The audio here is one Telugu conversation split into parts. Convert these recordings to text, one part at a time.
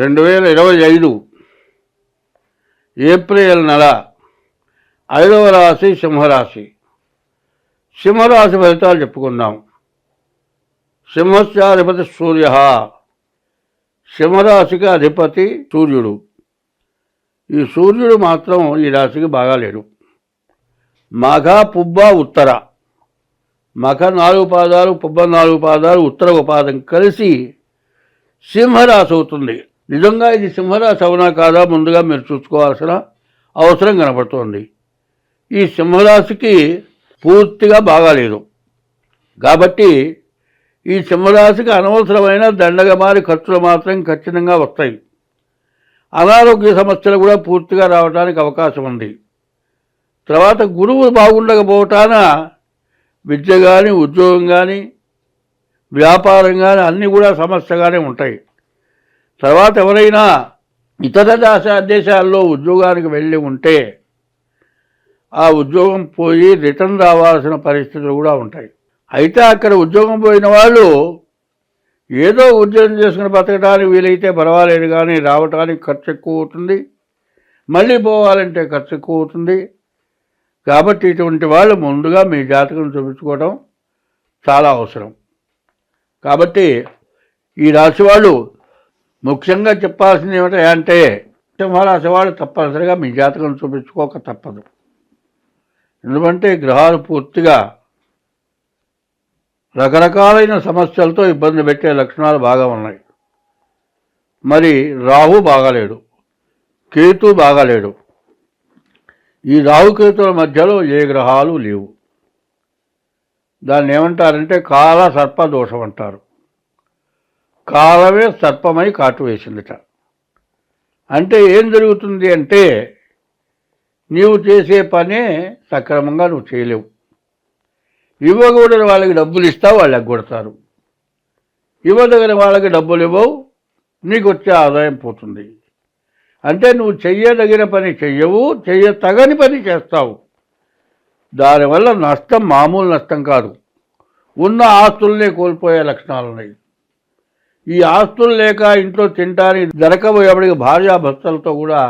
రెండు వేల ఇరవై ఐదు ఏప్రిల్ నెల ఐదవ రాశి సింహరాశి. సింహరాశి ఫలితాలు చెప్పుకుందాం. సింహస్యాధిపతి సూర్య. సింహరాశికి అధిపతి సూర్యుడు. ఈ సూర్యుడు మాత్రం ఈ రాశికి బాగాలేడు మఘ పుబ్బ ఉత్తర. మఖ నాలుగు పాదాలు పుబ్బ నాలుగు పాదాలు ఉత్తర ఒక పాదం కలిసి సింహరాశి అవుతుంది. నిజంగా ఇది సింహరాశి అవునా కాదా ముందుగా మీరు చూసుకోవాల్సిన అవసరం కనపడుతోంది. ఈ సింహరాశికి పూర్తిగా బాగాలేదు. కాబట్టి ఈ సింహరాశికి అనవసరమైన దండగమారి ఖర్చులు మాత్రం ఖచ్చితంగా వస్తాయి. అనారోగ్య సమస్యలు కూడా పూర్తిగా రావడానికి అవకాశం ఉంది. తర్వాత గురువు బాగుండకపోవటాన విద్య కానీ ఉద్యోగం కానీ వ్యాపారం కానీ అన్నీ కూడా సమస్యగానే ఉంటాయి. తర్వాత ఎవరైనా ఇతర దేశ దేశాల్లో ఉద్యోగానికి వెళ్ళి ఉంటే ఆ ఉద్యోగం పోయి రిటర్న్ రావాల్సిన పరిస్థితులు కూడా ఉంటాయి. అయితే అక్కడ ఉద్యోగం పోయిన వాళ్ళు ఏదో ఉద్యోగం చేసుకుని బతకడానికి వీలైతే పర్వాలేదు కానీ రావటానికి ఖర్చు ఎక్కువ అవుతుంది. మళ్ళీ పోవాలంటే ఖర్చు ఎక్కువ అవుతుంది. కాబట్టి ఇటువంటి వాళ్ళు ముందుగా మీ జాతకం చూపించుకోవడం చాలా అవసరం. కాబట్టి ఈ రాశి వాళ్ళు ముఖ్యంగా చెప్పాల్సింది ఏమిటంటే అంటే సింహరాశి వాళ్ళు తప్పనిసరిగా మీ జాతకం చూపించుకోక తప్పదు. ఎందుకంటే గ్రహాలు పూర్తిగా రకరకాలైన సమస్యలతో ఇబ్బంది పెట్టే లక్షణాలు బాగా ఉన్నాయి. మరి రాహు బాగాలేడు కేతు బాగాలేడు. ఈ రాహుకేతుల మధ్యలో ఏ గ్రహాలు లేవు. దాన్ని ఏమంటారంటే కాల సర్పదోషం అంటారు. కాలమే సర్పమై కాటు వేసిందిట. అంటే ఏం జరుగుతుంది అంటే నీవు చేసే పనే సక్రమంగా నువ్వు చేయలేవు. ఇవ్వకూడని వాళ్ళకి డబ్బులు ఇస్తావు వాళ్ళు ఎగ్గొడతారు ఇవ్వదగిన వాళ్ళకి డబ్బులు ఇవ్వవు నీకు వచ్చే ఆదాయం పోతుంది. అంటే నువ్వు చెయ్యదగిన పని చెయ్యవు చెయ్య తగని పని చేస్తావు. దానివల్ల నష్టం మామూలు నష్టం కాదు. ఉన్న ఆస్తుల్నే కోల్పోయే లక్షణాలు ఉన్నాయి ఈ ఆస్తులు లేక ఇంట్లో తినడానికి దొరకబోయేపటికి భార్యాభర్తలతో కూడా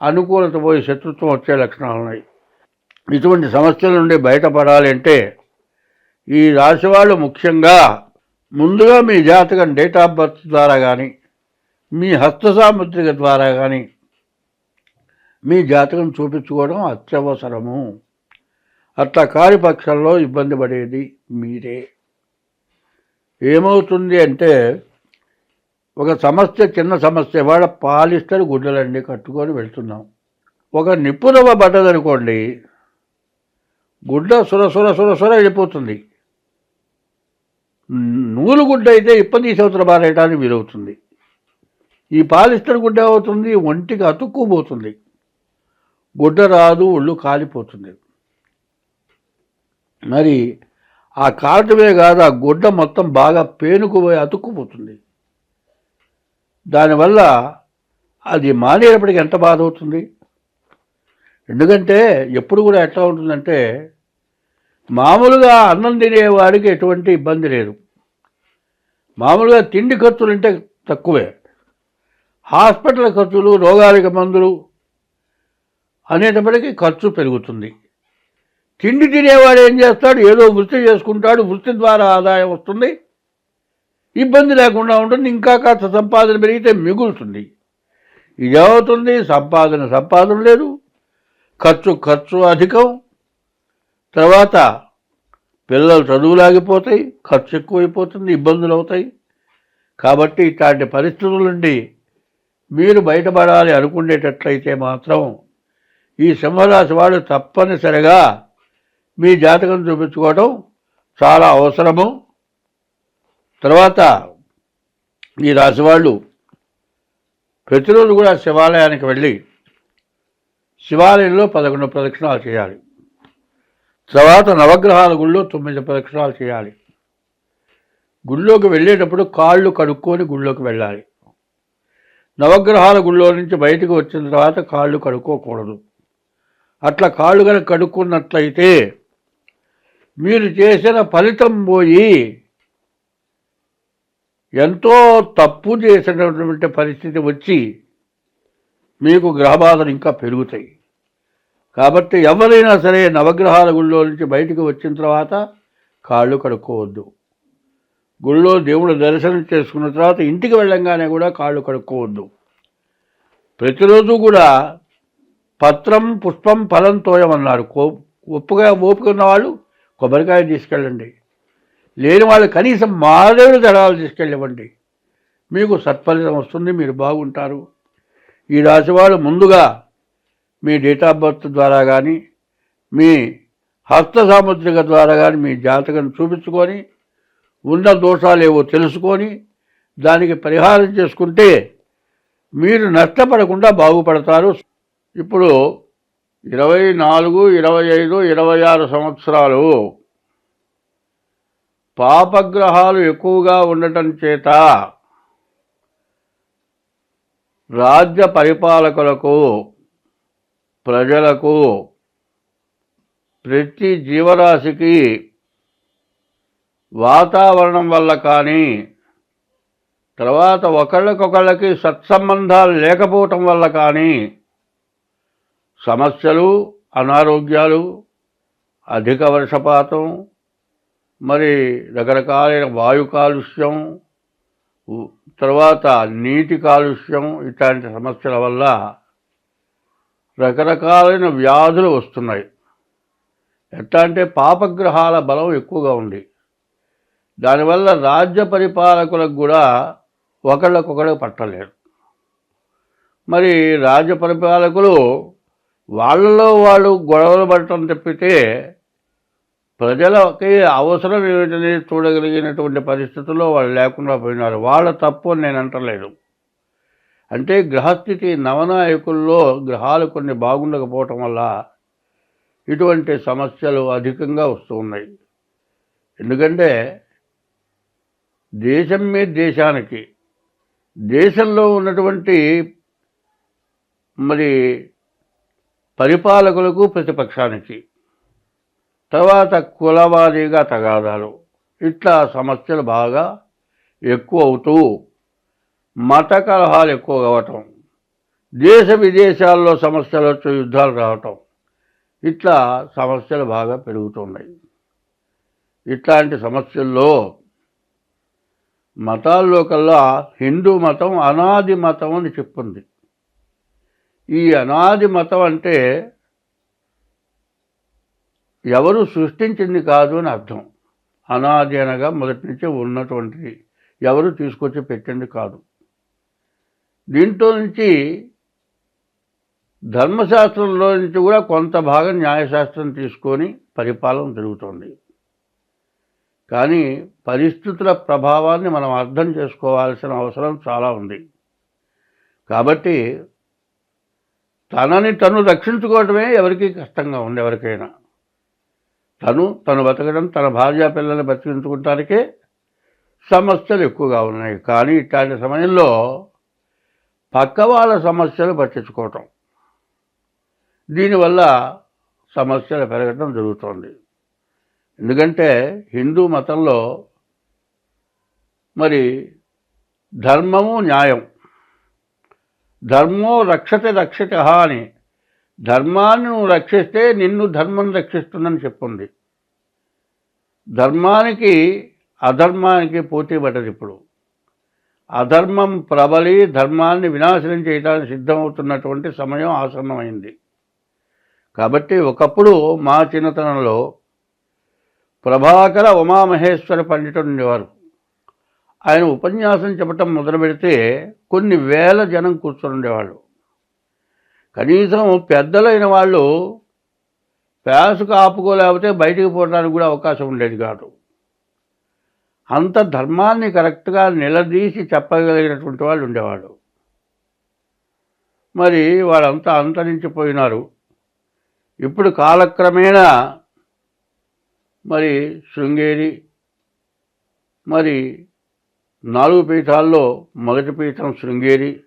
అనుకూలత పోయి శత్రుత్వం వచ్చే లక్షణాలు ఉన్నాయి. ఇటువంటి సమస్యల నుండి బయటపడాలి అంటే ఈ రాశి వాళ్ళు ముఖ్యంగా ముందుగా మీ జాతకం డేట్ ఆఫ్ బర్త్ ద్వారా కానీ మీ హస్త సాముద్రిక ద్వారా కానీ మీ జాతకం చూపించుకోవడం అత్యవసరము. అట్లా కారిపక్షంలో ఇబ్బంది పడేది మీరే. ఏమవుతుంది అంటే ఒక సమస్య చిన్న సమస్య వాళ్ళ పాలిస్టర్ గుడ్డలన్నీ కట్టుకొని వెళ్తున్నాం. ఒక నిప్పురవ పడ్డదనుకోండి గుడ్డ సుర సుర సుర సుర వెళ్ళిపోతుంది. నూలు గుడ్డ అయితే ఇప్పటి సంవత్సరం బారేయడానికి వీలవుతుంది. ఈ పాలిస్టర్ గుడ్డ అవుతుంది ఒంటికి అతుక్కుపోతుంది. గుడ్డ రాదు ఒళ్ళు కాలిపోతుంది. మరి ఆ కాటమే కాదు ఆ గుడ్డ మొత్తం బాగా పేనుకుపోయి అతుక్కుపోతుంది. దానివల్ల అది మానేటప్పటికి ఎంత బాధ అవుతుంది ఎందుకంటే ఎప్పుడు కూడా ఎట్లా ఉంటుందంటే మామూలుగా అన్నం తినేవాడికి ఎటువంటి ఇబ్బంది లేదు. మామూలుగా తిండి ఖర్చులు అంటే తక్కువే. హాస్పిటల్ ఖర్చులు రోగాలకు మందులు అనేటప్పటికీ ఖర్చు పెరుగుతుంది. తిండి తినేవాడు ఏం చేస్తాడు? ఏదో వృత్తి చేసుకుంటాడు. వృత్తి ద్వారా ఆదాయం వస్తుంది. ఇబ్బంది లేకుండా ఉంటుంది ఇంకా కాస్త సంపాదన పెరిగితే మిగులుతుంది. ఇదేమవుతుంది సంపాదన సంపాదన లేదు ఖర్చు ఖర్చు అధికం. తర్వాత పిల్లలు చదువులాగిపోతాయి ఖర్చు ఎక్కువైపోతుంది ఇబ్బందులు అవుతాయి. కాబట్టి ఇట్లాంటి పరిస్థితుల నుండి మీరు బయటపడాలి అనుకునేటట్లయితే మాత్రం ఈ సింహరాశి వాడు తప్పనిసరిగా మీ జాతకం చూపించుకోవడం చాలా అవసరము. తర్వాత ఈ రాశివాళ్ళు ప్రతిరోజు కూడా శివాలయానికి వెళ్ళి శివాలయంలో పదకొండు ప్రదక్షిణాలు చేయాలి. తర్వాత నవగ్రహాల గుళ్ళో తొమ్మిది ప్రదక్షిణాలు చేయాలి. గుళ్ళోకి వెళ్ళేటప్పుడు కాళ్ళు కడుక్కొని గుళ్ళోకి వెళ్ళాలి. నవగ్రహాల గుళ్ళో నుంచి బయటకు వచ్చిన తర్వాత కాళ్ళు కడుక్కోకూడదు. అట్లా కాళ్ళు కనుక కడుక్కున్నట్లయితే మీరు చేసిన ఫలితం పోయి ఎంతో తప్పు చేసినటువంటి పరిస్థితి వచ్చి మీకు గ్రహబాధలు ఇంకా పెరుగుతాయి. కాబట్టి ఎవరైనా సరే నవగ్రహాల గుళ్ళో నుంచి బయటకు వచ్చిన తర్వాత కాళ్ళు కడుక్కోవద్దు. గుళ్ళో దేవుడు దర్శనం చేసుకున్న తర్వాత ఇంటికి వెళ్ళంగానే కూడా కాళ్ళు కడుక్కోవద్దు. ప్రతిరోజు కూడా పత్రం పుష్పం ఫలం తోయమన్నారు. కో ఒప్పుగా ఓపిక వాళ్ళు కొబ్బరికాయ తీసుకెళ్ళండి. లేని వాళ్ళు కనీసం మారేడు దళాలు తీసుకెళ్ళివ్వండి. మీకు సత్ఫలితం వస్తుంది మీరు బాగుంటారు. ఈ రాశి వాళ్ళు ముందుగా మీ డేట్ ఆఫ్ బర్త్ ద్వారా కానీ మీ హస్త సాముద్రిక ద్వారా కానీ మీ జాతకం చూపించుకొని ఉన్న దోషాలు ఏవో తెలుసుకొని దానికి పరిహారం చేసుకుంటే మీరు నష్టపడకుండా బాగుపడతారు. ఇప్పుడు ఇరవై నాలుగు ఇరవై ఐదు ఇరవై ఆరు సంవత్సరాలు పాపగ్రహాలు ఎక్కువగా ఉండటం చేత రాజ్య పరిపాలకులకు ప్రజలకు ప్రతి జీవరాశికి వాతావరణం వల్ల కానీ తర్వాత ఒకళ్ళకొకళ్ళకి సత్సంబంధాలు లేకపోవటం వల్ల కానీ సమస్యలు అనారోగ్యాలు అధిక వర్షపాతం మరి రకరకాలైన వాయు కాలుష్యం తర్వాత నీటి కాలుష్యం ఇట్లాంటి సమస్యల వల్ల రకరకాలైన వ్యాధులు వస్తున్నాయి. ఎట్లా అంటే పాపగ్రహాల బలం ఎక్కువగా ఉంది. దానివల్ల రాజ్య పరిపాలకులకు కూడా ఒకళ్ళకొకళ్ళు పట్టలేరు. మరి రాజ్య పరిపాలకులు వాళ్ళలో వాళ్ళు గొడవలు పడటం తప్పితే ప్రజలకి అవసరం ఏమిటని చూడగలిగినటువంటి పరిస్థితుల్లో వాళ్ళు లేకుండా పోయినారు. వాళ్ళ తప్పు అని నేను అంటలేదు. అంటే గ్రహస్థితి నవనాయకుల్లో గ్రహాలు కొన్ని బాగుండకపోవటం వల్ల ఇటువంటి సమస్యలు అధికంగా వస్తూ ఉన్నాయి. ఎందుకంటే దేశం మీద దేశానికి దేశంలో ఉన్నటువంటి మరి పరిపాలకులకు ప్రతిపక్షానికి తర్వాత కులవారీగా తగాదాలు. ఇట్లా సమస్యలు బాగా ఎక్కువ అవుతూ మత కలహాలు ఎక్కువ కావటం దేశ విదేశాల్లో సమస్యలు వచ్చి యుద్ధాలు రావటం. ఇట్లా సమస్యలు బాగా పెరుగుతున్నాయి. ఇట్లాంటి సమస్యల్లో మతాల్లో కల్లా హిందూ మతం అనాది మతం అని చెప్పింది. ఈ అనాది మతం అంటే ఎవరు సృష్టించింది కాదు అని అర్థం. అనాది అనగా మొదటి నుంచి ఉన్నటువంటిది. ఎవరు తీసుకొచ్చి పెట్టింది కాదు. దీంట్లో నుంచి ధర్మశాస్త్రంలో నుంచి కూడా కొంత భాగం న్యాయశాస్త్రం తీసుకొని పరిపాలన జరుగుతుంది. కానీ పరిస్థితుల ప్రభావాన్ని మనం అర్థం చేసుకోవాల్సిన అవసరం చాలా ఉంది. కాబట్టి తనని తను రక్షించుకోవడమే ఎవరికి కష్టంగా ఉంది ఎవరికైనా. తను తను బతకడం తన భార్య పిల్లల్ని బతికించుకోవటానికే సమస్యలు ఎక్కువగా ఉన్నాయి. కానీ ఇట్లాంటి సమయంలో పక్క వాళ్ళ సమస్యలు పట్టించుకోవటం. దీనివల్ల సమస్యలు పెరగటం జరుగుతోంది. ఎందుకంటే హిందూ మతంలో మరి ధర్మము న్యాయం. ధర్మో రక్షతే రక్షత అని. ధర్మాన్ని నువ్వు రక్షిస్తే నిన్ను ధర్మం రక్షిస్తుందని చెప్పుంది. ధర్మానికి అధర్మానికి పోటీ పడ్డది ఇప్పుడు. అధర్మం ప్రబలి ధర్మాన్ని వినాశనం చేయడానికి సిద్ధమవుతున్నటువంటి సమయం ఆసన్నమైంది. కాబట్టి ఒకప్పుడు మా చిన్నతనంలో ప్రభాకర ఉమామహేశ్వర పండితుడు ఉండేవారు. ఆయన ఉపన్యాసం చెప్పటం మొదలు పెడితే కొన్ని వేల జనం కూర్చొని ఉండేవాళ్ళు. కనీసం పెద్దలైన వాళ్ళు ప్యాసుకు ఆపుకోలేకపోతే బయటికి పోవడానికి కూడా అవకాశం ఉండేది కాదు. అంత ధర్మాన్ని కరెక్ట్గా నిలదీసి చెప్పగలిగినటువంటి వాళ్ళు ఉండేవాడు. మరి వాళ్ళంతా అంతరించిపోయినారు. ఇప్పుడు కాలక్రమేణా మరి శృంగేరి మరి నాలుగు పీఠాల్లో మొదటి పీఠం శృంగేరి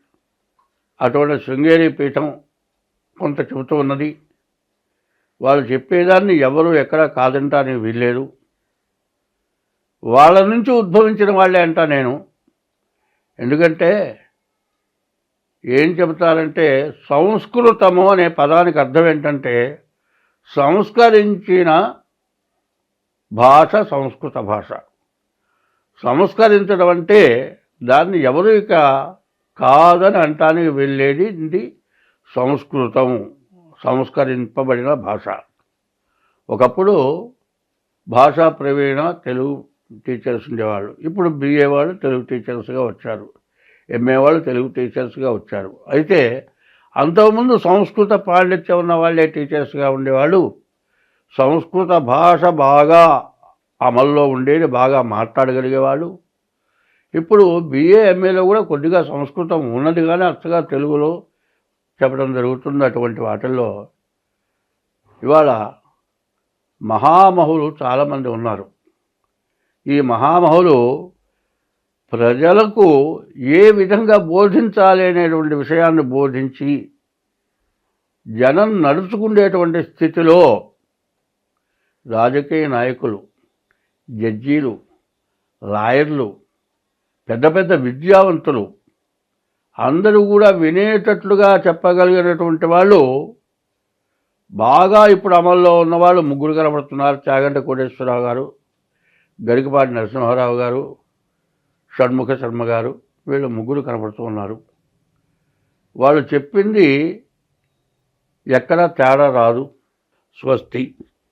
అటువంటి శృంగేరి పీఠం కొంత చెబుతూ ఉన్నది. వాళ్ళు చెప్పేదాన్ని ఎవరు ఎక్కడ కాదంటానికి వీల్లేదు. వాళ్ళ నుంచి ఉద్భవించిన వాళ్ళే అంటా నేను. ఎందుకంటే ఏం చెబుతారంటే సంస్కృతము అనే పదానికి అర్థం ఏంటంటే సంస్కరించిన భాష సంస్కృత భాష. సంస్కరించడం అంటే దాన్ని ఎవరు ఇక కాదని అంటానికి వెళ్ళేది ఇది సంస్కృతం సంస్కరింపబడిన భాష. ఒకప్పుడు భాషా ప్రవీణ తెలుగు టీచర్స్ ఉండేవాళ్ళు. ఇప్పుడు బిఏ వాళ్ళు తెలుగు టీచర్స్గా వచ్చారు. ఎంఏ వాళ్ళు తెలుగు టీచర్స్గా వచ్చారు. అయితే అంతకుముందు సంస్కృత పాండిత్యం ఉన్న వాళ్ళే టీచర్స్గా ఉండేవాళ్ళు. సంస్కృత భాష బాగా అమల్లో ఉండేది బాగా మాట్లాడగలిగేవాళ్ళు. ఇప్పుడు బిఏ ఎంఏలో కూడా కొద్దిగా సంస్కృతం ఉన్నది కానీ అచ్చగా తెలుగులో చెప్పడం జరుగుతుంది అటువంటి వాటిల్లో. ఇవాళ మహామహులు చాలామంది ఉన్నారు. ఈ మహామహులు ప్రజలకు ఏ విధంగా బోధించాలి అనేటువంటి విషయాన్ని బోధించి జనం నడుచుకునేటువంటి స్థితిలో రాజకీయ నాయకులు జడ్జీలు లాయర్లు పెద్ద పెద్ద విద్యావంతులు అందరూ కూడా వినేటట్లుగా చెప్పగలిగినటువంటి వాళ్ళు బాగా ఇప్పుడు అమల్లో ఉన్నవాళ్ళు ముగ్గురు కనబడుతున్నారు. చాగంట కోటేశ్వరరావు గారు గరికపాటి నరసింహారావు గారు షణ్ముఖ శర్మ గారు వీళ్ళు ముగ్గురు కనబడుతూ ఉన్నారు. వాళ్ళు చెప్పింది ఎక్కడా తేడా రాదు. స్వస్తి.